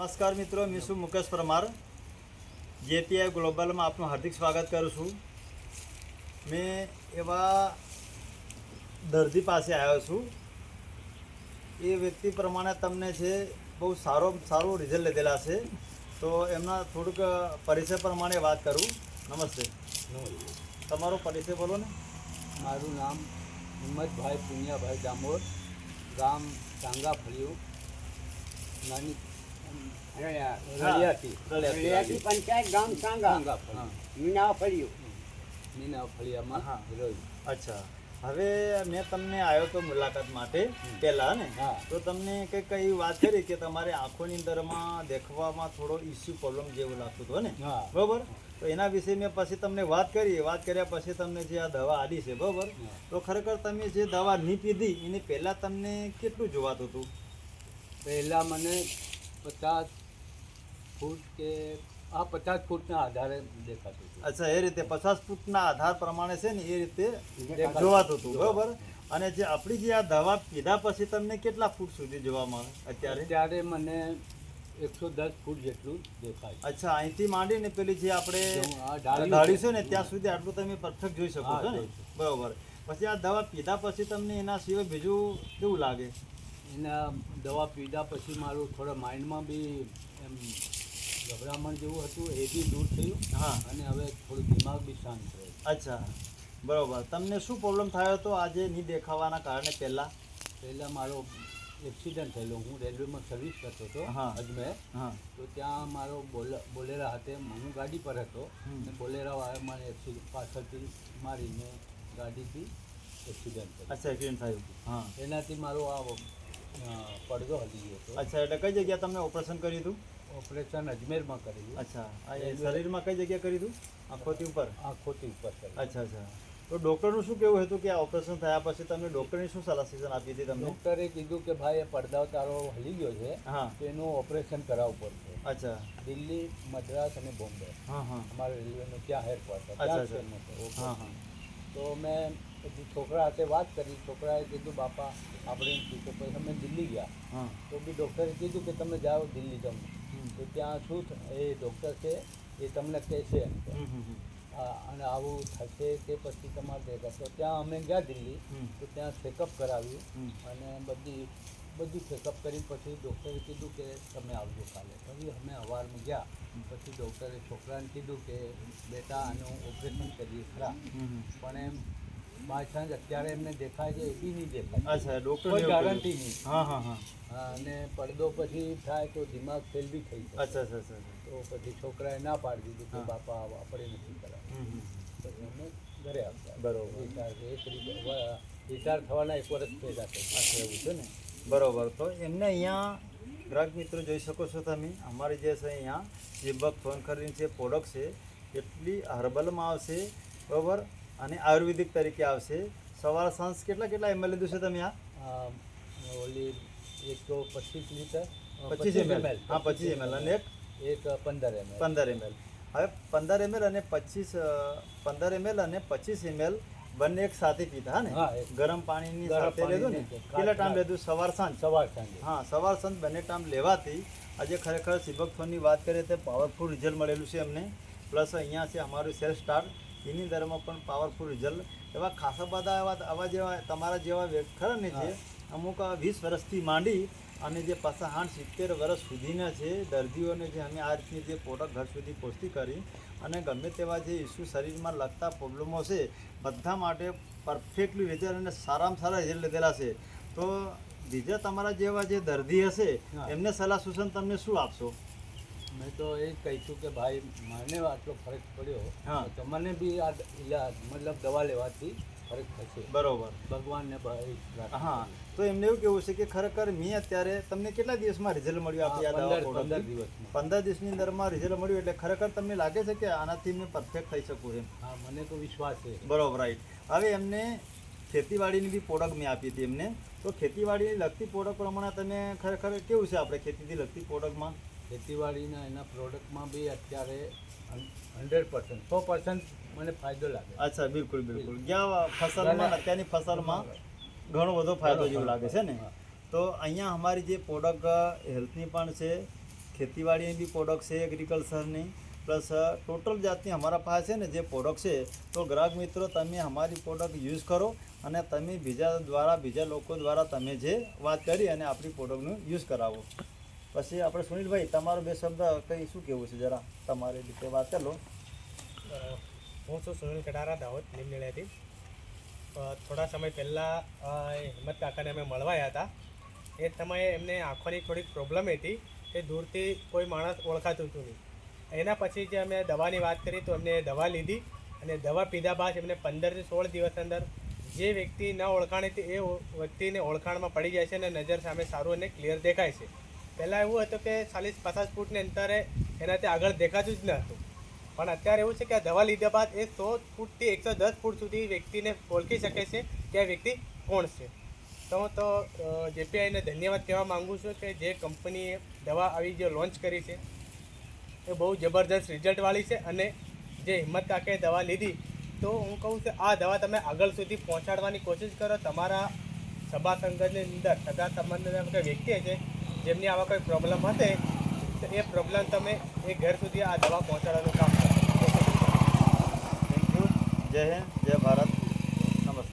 નમસ્કાર મિત્રો છું મુકેશ પરમાર. જેપીઆઈ ગ્લોબલમાં આપનું હાર્દિક સ્વાગત કરું છું. મેં એવા દર્દી પાસે આવ્યો છું. એ વ્યક્તિ પ્રમાણે તમને છે, બહુ સારો, સારું રિઝલ્ટ લીધેલા છે. તો એમના થોડુંક પરિચય પ્રમાણે વાત કરું. નમસ્તે. તમારો પરિચય બોલો ને. મારું નામ હિંમતભાઈ પુનિયાભાઈ ડામોર ગામ ટાંગા ફળિયું, નાની પંચાયત ગામ સાંગા. ફળિયું. મીના ફળિયામાં હા. અચ્છા. હવે મેં તમને આવ્યો તો મુલાકાત માટે પહેલા ને? હા. તો તમને કંઈક કઈ વાત કરી કે તમારે આંખોની અંદરમાં દેખવામાં થોડો ઇસ્યુ પ્રોબ્લેમ જેવું લાગતું હતું ને? હા. બરોબર? તો એના વિશે મેં પછી તમને વાત કરી. વાત કર્યા પછી તમને જે આ દવા આલી છે બરોબર? તો ખરેખર તમે જે દવા નહીં પીધી એની પહેલાં તમને કેટલું જોવાતું હતું? પહેલાં મને પચાસ ફૂટ કે આ પચાસ ફૂટના આધારે દેખાતું હતું. અચ્છા એ રીતે પચાસ ફૂટના આધાર પ્રમાણે છે ને એ રીતે. જોવાતું હતું બરાબર? અને જે આપણી જે આ દવા પીધા પછી તમને કેટલા ફૂટ સુધી જોવા મળે અત્યારે? ત્યારે મને એકસો દસ ફૂટ જેટલું દેખાય અચ્છા અહીંથી માંડીને પેલી જે આપણે ડાળી છે. ને ત્યાં સુધી આટલું તમે પરફેક્ટ જોઈ શકો છો ને? બરોબર. પછી આ દવા પીધા પછી તમને એના સિવાય બીજું કેવું લાગે? એના દવા પીધા પછી મારું થોડા માઇન્ડમાં બી એમ ગભરામણ જેવું હતું એ બી દૂર થયું. હા. અને હવે થોડું દિમાગ બી શાંત થયું અચ્છા. બરોબર. તમને શું પ્રોબ્લેમ થયો હતો આજે નહીં દેખાવાના કારણે પહેલા? પહેલાં મારો એક્સિડન્ટ થયેલો. હું રેલવેમાં સર્વિસ કરતો હતો હા. અજમેર. હા. તો ત્યાં મારો બોલે- બોલેરા હાથે હું ગાડી પર હતો. અને બોલેરા વાળા મને એક્સિડન્ટ પાછળથી મારીને ગાડીથી એક્સિડન્ટ થયો અચ્છા એક્સિડન્ટ થયું. હા. એનાથી મારો આ પડદો હલી ગયો હતો. અચ્છા એટલે કઈ જગ્યાએ તમને ઓપરેશન કર્યું હતું? ઓપરેશન અજમેરમાં કરેલું અચ્છા શરીરમાં કઈ જગ્યાએ કર્યું હતું? આંખોથી ઉપર? આંખોથી ઉપર અચ્છા અચ્છા. તો ડૉક્ટરનું શું કેવું હતું કે આ ઓપરેશન થયા પછી તમને ડૉક્ટરની શું સલાહ સૂચન આપી હતી તમને? ડૉક્ટરે કીધું કે ભાઈ એ પડદા તારો હલી ગયો છે હા. તો એનું ઓપરેશન કરાવવું પડશે. અચ્છા. દિલ્હી મદ્રાસ અને બોમ્બે. હા હા. અમારે રેલવેનું ત્યાં હેડક્વાર્ટર અચ્છા, હા હા. તો મેં પછી છોકરા સાથે વાત કરી છોકરાએ કીધું બાપા આપણે તો પછી અમે દિલ્હી ગયા. તો બી ડૉક્ટરે કીધું કે તમે જાઓ દિલ્હી તમે તો ત્યાં શું એ ડૉક્ટર છે એ તમને કહેશે અને આવું થશે કે પછી તમારે તો ત્યાં અમે ગયા દિલ્હી તો ત્યાં ચેકઅપ કરાવ્યું અને બધી બધું ચેકઅપ કરી પછી ડૉક્ટરે કીધું કે તમે આવજો કાલે. પછી અમે અવારમાં ગયા પછી ડૉક્ટરે છોકરાને કીધું કે બેટા આનું ઓપરેશન કરીએ ખરા. પણ એમ બાય અત્યારે એમને દેખાય છે એ બી નહીં દેખાય અચ્છા ડોક્ટર ગારંટી નહીં. હા હા હા. અને પડદો પછી થાય તો દિમાગ ફેલ બી થઈ જાય. અચ્છા અચ્છા. તો પછી છોકરાએ ના પાડી દીધું કે બાપા આપણે નથી કરાવ. ઘરે આવતા. બરોબર. એક વિચાર થવાના એક વર્ષ થઈ અચ્છા એવું છે ને? બરોબર. તો એમને અહીંયા ગ્રાહક મિત્રો જોઈ શકો છો તમે. અમારી જે છે અહીંયા જીબક ફોન કરીને છે પ્રોડક્ટ છે એટલી હર્બલમાં આવશે. બરોબર? અને આયુર્વેદિક તરીકે આવશે. સવાર સાંજ કેટલા કેટલા એમએલ લીધું છે તમે આ? ઓલી એક તો પચીસ લીટર પચીસ એમએલ હા પચીસ એમએલ અને એક? એક પંદર એમએલ પંદર એમએલ હવે પંદર એમએલ અને પચીસ પંદર એમએલ અને પચીસ એમએલ બંને એક સાથે પીતા હા ને? ગરમ પાણીની સાથે લેતું ને? કેટલા ટાઈમ લેતું સવાર સાંજ? સવાર સાંજ. હા સવાર સાંજ બંને ટાઈમ લેવાથી આજે ખરેખર સિબક ફોનની વાત કરીએ તો પાવરફુલ રિઝલ્ટ મળેલું છે અમને. પ્લસ અહીંયા છે અમારું સેલ્ફ સ્ટાર્ટ એની અંદરમાં પણ પાવરફુલ રિઝલ્ટ એવા ખાસા બધા એવા આવા જેવા તમારા જેવા વ્યક્તિ ખરા ને છે અમુક વીસ વર્ષથી માંડી અને જે પાછા આઠ સિત્તેર વર્ષ સુધીના છે દર્દીઓને જે અમે આ રીતની જે પ્રોડક્ટ ઘર સુધી પહોંચતી કરી અને ગમે તેવા જે ઇસ્યુ શરીરમાં લગતા પ્રોબ્લેમો છે બધા માટે પરફેક્ટલી રિઝલ્ટ અને સારામાં સારા રિઝલ્ટ લીધેલા છે. તો બીજા તમારા જેવા જે દર્દી હશે એમને સલાહ સૂચન તમને શું આપશો? મેં તો એ કહીશું કે ભાઈ મને આટલો ફરક પડ્યો. હા. તો તમને બી આ ઇલાજ મતલબ દવા લેવાથી ફરક થશે. બરોબર. ભગવાનને ભાઈ હા. તો એમને એવું કેવું છે કે ખરેખર મેં અત્યારે તમને કેટલા દિવસમાં રિઝલ્ટ મળ્યું આપણે પંદર- દિવસ પંદર દિવસની અંદરમાં રિઝલ્ટ મળ્યું એટલે ખરેખર તમને લાગે છે કે આનાથી મેં પરફેક્ટ થઈ શકું એમ? હા મને તો વિશ્વાસ છે. બરોબર રાઈટ હવે એમને ખેતીવાડીની બી પ્રોડક્ટ મેં આપી હતી એમને. તો ખેતીવાડીની લગતી પ્રોડક્ટ પ્રમાણે તમે ખરેખર કેવું છે આપણે ખેતીથી લગતી પ્રોડક્ટમાં ખેતીવાડીના એના પ્રોડક્ટમાં બી અત્યારે હંડ્રેડ પર્સન્ટ સો પર્સન્ટ મને ફાયદો લાગે. અચ્છા બિલકુલ બિલકુલ. જ્યાં ફસલમાં અત્યારની ફસલમાં ઘણો બધો ફાયદો જેવો લાગે છે ને? તો અહીંયા અમારી જે પ્રોડક્ટ હેલ્થની પણ છે ખેતીવાડીની બી પ્રોડક્ટ છે એગ્રીકલ્ચરની પ્લસ ટોટલ જાતની અમારા પાસે છે ને જે પ્રોડક્ટ છે તો ગ્રાહક મિત્રો તમે અમારી પ્રોડક્ટ યુઝ કરો અને તમે બીજા દ્વારા બીજા લોકો દ્વારા તમે જે વાત કરી અને આપણી પ્રોડક્ટનું યુઝ કરાવો. પછી આપણે સુનિલભાઈ તમારો બે શબ્દ કંઈ શું કહેવું છે જરા? તમારી રીતે વાત કરી લો. હું છું સુનિલ કટારા દાહોદ અ, થોડા સમય પહેલાં હિંમત કાકાને અમે મળવાયા હતા. એ સમયે એમને આંખોની થોડીક પ્રોબ્લેમ હતી કે દૂરથી કોઈ માણસ ઓળખાતું હતું નહીં. એના પછી જે અમે દવાની વાત કરી તો એમને દવા લીધી અને દવા પીધા બાદ એમને પંદરથી સોળ દિવસ અંદર જે વ્યક્તિ ન ઓળખાણી હતી એ વ્યક્તિને ઓળખાણમાં પડી જાય છે અને નજર સામે સારું અને ક્લિયર દેખાય છે. પહેલાં એવું હતું કે ચાલીસ પચાસ ફૂટની અંતરે એનાથી આગળ દેખાતું જ ન હતું. પણ અત્યારે એવું છે કે આ દવા લીધા બાદ એ સો ફૂટથી એકસો દસ ફૂટ સુધી વ્યક્તિને ઓળખી શકે છે કે આ વ્યક્તિ કોણ છે. તો હું તો જેપીઆઈને ધન્યવાદ કહેવા માગું છું કે જે કંપનીએ દવા આવી જે લોન્ચ કરી છે, એ બહુ જબરદસ્ત રિઝલ્ટવાળી છે અને જે હિંમત કાકે દવા લીધી, તો હું કહું કે આ દવા તમે આગળ સુધી પહોંચાડવાની કોશિશ કરો. તમારા સભા સંગતની અંદર સગા સંબંધના કોઈ વ્યક્તિ છે જેમની આવા કોઈ પ્રોબ્લેમ હશે, તો એ પ્રોબ્લેમ તમે એ ઘર સુધી આ દવા પહોંચાડવાનું કામ કરો. થેન્ક યુ જય હિન્દ જય ભારત